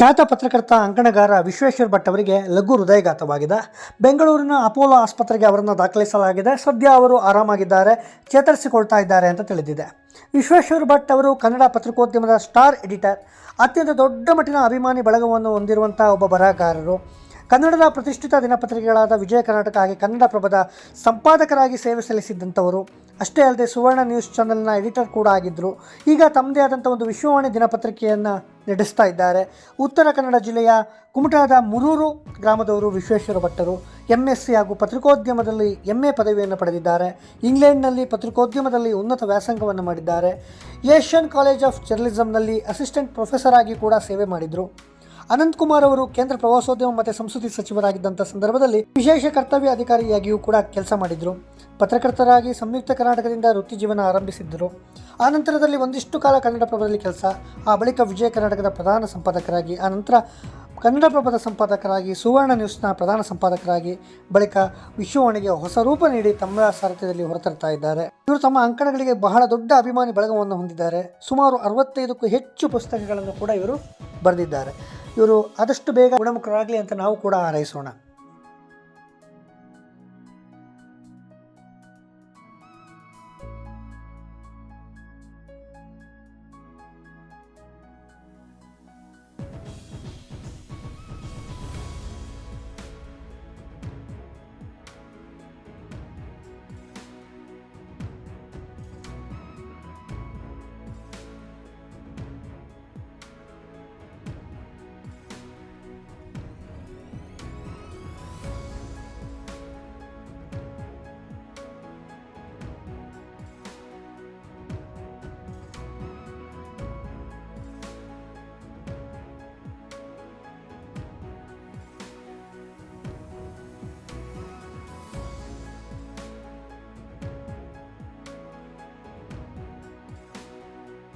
ಖ್ಯಾತ ಪತ್ರಕರ್ತ ಅಂಕಣಗಾರ ವಿಶ್ವೇಶ್ವರ ಭಟ್ ಅವರಿಗೆ ಲಘು ಹೃದಯಘಾತವಾಗಿದೆ. ಬೆಂಗಳೂರಿನ ಅಪೋಲೋ ಆಸ್ಪತ್ರೆಗೆ ಅವರನ್ನು ದಾಖಲಿಸಲಾಗಿದೆ. ಸದ್ಯ ಅವರು ಆರಾಮಾಗಿದ್ದಾರೆ, ಚೇತರಿಸಿಕೊಳ್ತಾ ಇದ್ದಾರೆ ಅಂತ ತಿಳಿದಿದೆ. ವಿಶ್ವೇಶ್ವರ ಭಟ್ ಅವರು ಕನ್ನಡ ಪತ್ರಿಕೋದ್ಯಮದ ಸ್ಟಾರ್ ಎಡಿಟರ್. ಅತ್ಯಂತ ದೊಡ್ಡ ಮಟ್ಟಿನ ಅಭಿಮಾನಿ ಬಳಗವನ್ನು ಹೊಂದಿರುವಂಥ ಒಬ್ಬ ಬರಹಗಾರರು. ಕನ್ನಡದ ಪ್ರತಿಷ್ಠಿತ ದಿನಪತ್ರಿಕೆಗಳಾದ ವಿಜಯ ಕರ್ನಾಟಕ ಹಾಗೆ ಕನ್ನಡ ಪ್ರಭದ ಸಂಪಾದಕರಾಗಿ ಸೇವೆ ಸಲ್ಲಿಸಿದ್ದಂಥವರು. ಅಷ್ಟೇ ಅಲ್ಲದೆ ಸುವರ್ಣ ನ್ಯೂಸ್ ಚಾನೆಲ್ನ ಎಡಿಟರ್ ಕೂಡ ಆಗಿದ್ದರು. ಈಗ ತಮ್ಮದೇ ಆದಂಥ ಒಂದು ವಿಶ್ವವಾಣಿ ದಿನಪತ್ರಿಕೆಯನ್ನು ನಡೆಸ್ತಾ ಇದ್ದಾರೆ. ಉತ್ತರ ಕನ್ನಡ ಜಿಲ್ಲೆಯ ಕುಮಟಾದ ಮುರೂರು ಗ್ರಾಮದವರು ವಿಶ್ವೇಶ್ವರ ಭಟ್ಟರು ಎಂ ಎಸ್ ಸಿ ಹಾಗೂ ಪತ್ರಿಕೋದ್ಯಮದಲ್ಲಿ ಎಂ ಎ ಪದವಿಯನ್ನು ಪಡೆದಿದ್ದಾರೆ. ಇಂಗ್ಲೆಂಡ್ನಲ್ಲಿ ಪತ್ರಿಕೋದ್ಯಮದಲ್ಲಿ ಉನ್ನತ ವ್ಯಾಸಂಗವನ್ನು ಮಾಡಿದ್ದಾರೆ. ಏಷ್ಯನ್ ಕಾಲೇಜ್ ಆಫ್ ಜರ್ನಲಿಸಂನಲ್ಲಿ ಅಸಿಸ್ಟೆಂಟ್ ಪ್ರೊಫೆಸರ್ ಆಗಿ ಕೂಡ ಸೇವೆ ಮಾಡಿದರು. ಅನಂತ್ ಕುಮಾರ್ ಅವರು ಕೇಂದ್ರ ಪ್ರವಾಸೋದ್ಯಮ ಮತ್ತು ಸಂಸ್ಕೃತಿ ಸಚಿವರಾಗಿದ್ದಂಥ ಸಂದರ್ಭದಲ್ಲಿ ವಿಶೇಷ ಕರ್ತವ್ಯ ಅಧಿಕಾರಿಯಾಗಿಯೂ ಕೂಡ ಕೆಲಸ ಮಾಡಿದರು. ಪತ್ರಕರ್ತರಾಗಿ ಸಂಯುಕ್ತ ಕರ್ನಾಟಕದಿಂದ ವೃತ್ತಿ ಜೀವನ ಆರಂಭಿಸಿದ್ದರು. ಆ ನಂತರದಲ್ಲಿ ಒಂದಿಷ್ಟು ಕಾಲ ಕನ್ನಡಪ್ರಭದಲ್ಲಿ ಕೆಲಸ, ಆ ಬಳಿಕ ವಿಜಯ ಕರ್ನಾಟಕದ ಪ್ರಧಾನ ಸಂಪಾದಕರಾಗಿ, ಆ ನಂತರ ಕನ್ನಡಪ್ರಭದ ಸಂಪಾದಕರಾಗಿ, ಸುವರ್ಣ ನ್ಯೂಸ್ನ ಪ್ರಧಾನ ಸಂಪಾದಕರಾಗಿ, ಬಳಿಕ ವಿಶ್ವವಾಣಿಗೆ ಹೊಸ ರೂಪ ನೀಡಿ ತಮ್ಮ ಸಾರಥ್ಯದಲ್ಲಿ ಹೊರತರ್ತಾ ಇದ್ದಾರೆ. ಇವರು ತಮ್ಮ ಅಂಕಣಗಳಿಗೆ ಬಹಳ ದೊಡ್ಡ ಅಭಿಮಾನಿ ಬಳಗವನ್ನು ಹೊಂದಿದ್ದಾರೆ. ಸುಮಾರು ಅರವತ್ತೈದಕ್ಕೂ ಹೆಚ್ಚು ಪುಸ್ತಕಗಳನ್ನು ಕೂಡ ಇವರು ಬರೆದಿದ್ದಾರೆ. ಇವರು ಆದಷ್ಟು ಬೇಗ ಗುಣಮುಖರಾಗಲಿ ಅಂತ ನಾವು ಕೂಡ ಹಾರೈಸೋಣ.